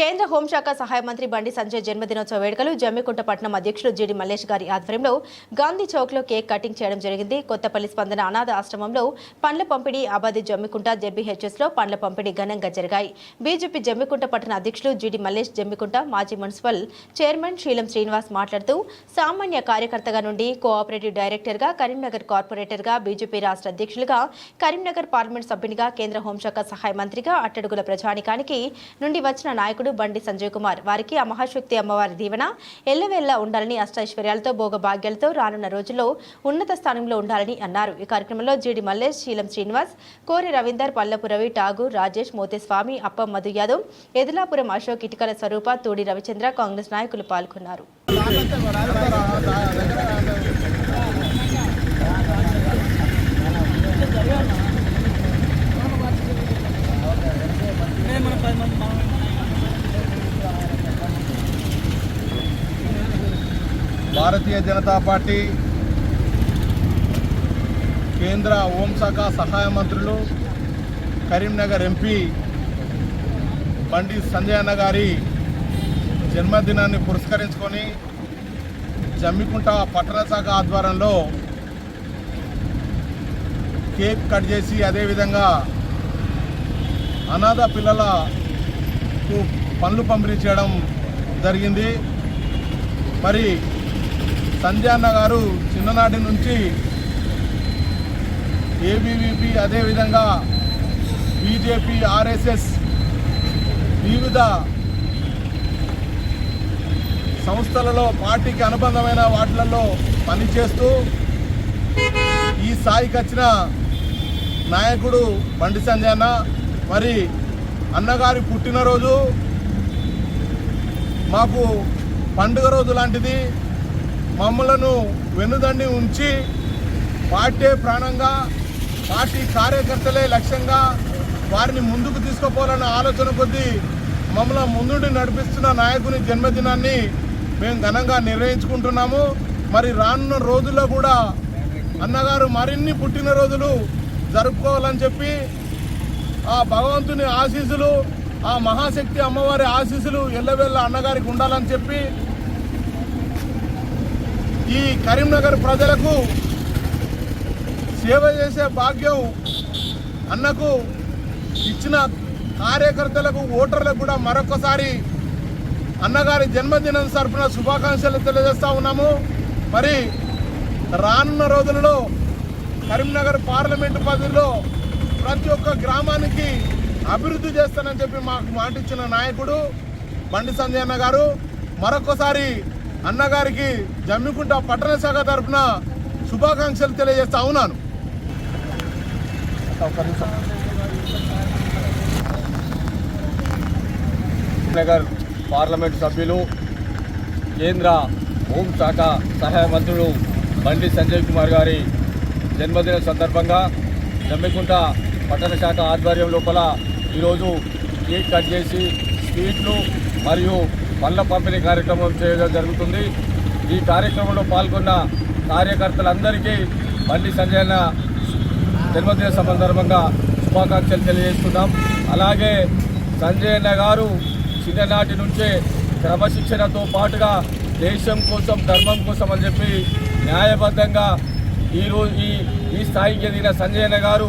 కేంద్ర హోంశాఖ సహాయ మంత్రి బండి సంజయ్ జన్మదినోత్సవ వేడుకలు జమ్మికుంట పట్టణం అధ్యక్షుడు జీడి మల్లేష్ గారి ఆధ్వర్యంలో గాంధీ చౌక్లో కేక్ కటింగ్ చేయడం జరిగింది. కొత్తపల్లి స్పందన అనాథ ఆశ్రమంలో పండ్ల పంపిణీ ఆబాది జమ్మికుంట జెబిహెచ్ఎస్లో పండ్ల పంపిణీ ఘనంగా జరిగాయి. బీజేపీ జమ్మికుంట పట్టణ అధ్యక్షులు జీడి మల్లేష్ జమ్మికుంట మాజీ మున్సిపల్ చైర్మన్ శీలం శ్రీనివాస్ మాట్లాడుతూ సామాన్య కార్యకర్తగా నుండి కోఆపరేటివ్ డైరెక్టర్గా కరీంనగర్ కార్పొరేటర్గా బీజేపీ రాష్ట్ర అధ్యక్షులుగా కరీంనగర్ పార్లమెంట్ సభ్యునిగా కేంద్ర హోంశాఖ సహాయ మంత్రిగా అట్టడుగుల ప్రజానికానికి నుండి వచ్చిన నాయకుడు బండి సంజయ్ కుమార్. వారికి ఆ మహాశక్తి అమ్మవారి దీవెన. ఎల్లవేళ్ళా ఉండాలని అష్టైశ్వర్యాలతో భోగ భాగ్యాలతో రానున్న రోజుల్లో ఉన్నత స్థానంలో ఉండాలని అన్నారు. ఈ కార్యక్రమంలో జీడి మల్లేష్ శీలం శ్రీనివాస్ కోరి రవీందర్ పల్లపు రవి ఠాగూర్ రాజేష్ మోతేస్వామి అప్పం మధు యాదవ్ ఎదులాపురం అశోక్ ఇటుకల స్వరూప తూడి రవిచంద్ర కాంగ్రెస్ నాయకులు పాల్గొన్నారు. భారతీయ జనతా పార్టీ కేంద్ర హోంశాఖ సహాయ మంత్రులు కరీంనగర్ ఎంపీ బండి సంజయ్ అన్న గారి జన్మదినాన్ని పురస్కరించుకొని జమ్మికుంట పట్టణ శాఖ ఆధ్వర్యంలో కేక్ కట్ చేసి అదేవిధంగా అనాథ పిల్లలకు పనులు పంపిణీ చేయడం జరిగింది. మరి సంధ్యాన్న గారు చిన్ననాటి నుంచి ఏబీవీపీ అదేవిధంగా బీజేపీ ఆర్ఎస్ఎస్ వివిధ సంస్థలలో పార్టీకి అనుబంధమైన వాటిలలో పనిచేస్తూ ఈ స్థాయికి వచ్చిన నాయకుడు బండి సంజయ్ అన్న మరి అన్నగారి పుట్టినరోజు మాకు పండుగ రోజు లాంటిది. మమ్మలను వెన్నుదండి ఉంచి పార్టీ ప్రాణంగా పార్టీ కార్యకర్తలే లక్ష్యంగా వారిని ముందుకు తీసుకుపోవాలన్న ఆలోచన కొద్దీ మమ్మల్ని ముందుండి నడిపిస్తున్న నాయకుని జన్మదినాన్ని మేము ఘనంగా నిర్వహించుకుంటున్నాము. మరి రానున్న రోజుల్లో కూడా అన్నగారు మరిన్ని పుట్టినరోజులు జరుపుకోవాలని చెప్పి ఆ భగవంతుని ఆశీస్సులు ఆ మహాశక్తి అమ్మవారి ఆశీస్సులు ఎల్లవెల్ల అన్నగారికి ఉండాలని చెప్పి ఈ కరీంనగర్ ప్రజలకు సేవ చేసే భాగ్యం అన్నకు ఇచ్చిన కార్యకర్తలకు ఓటర్లకు కూడా మరొకసారి అన్నగారి జన్మదినం తరఫున శుభాకాంక్షలు తెలియజేస్తూ ఉన్నాము. మరి రానున్న రోజులలో కరీంనగర్ పార్లమెంటు పరిధిలో ప్రతి ఒక్క గ్రామానికి అభివృద్ధి చేస్తానని చెప్పి మాకు మాటిచ్చిన నాయకుడు బండి సంజయ్ అన్న గారు. మరొకసారి అన్నగారికి జమ్మికుంట పట్టణ శాఖ తరఫున శుభాకాంక్షలు తెలియజేస్తా ఉన్నాను. నగర్ పార్లమెంట్ సభ్యులు కేంద్ర హోంశాఖ సహాయ మంత్రులు బండి సంజయ్ కుమార్ గారి జన్మదిన సందర్భంగా జమ్మికుంట పట్టణ శాఖ ఆధ్వర్యం లోపల ఈరోజు కేక్ కట్ చేసి స్వీట్లు మరియు పళ్ళ పంపిణీ కార్యక్రమం చేయడం జరుగుతుంది. ఈ కార్యక్రమంలో పాల్గొన్న కార్యకర్తలందరికీ బండి సంజయన జన్మదిన సందర్భంగా శుభాకాంక్షలు తెలియజేస్తున్నాం. అలాగే సంజయన్న గారు చిన్ననాటి నుంచే క్రమశిక్షణతో పాటుగా దేశం కోసం ధర్మం కోసం అని చెప్పి న్యాయబద్ధంగా ఈరోజు ఈ ఈ స్థాయికి ఎదిగిన సంజయన గారు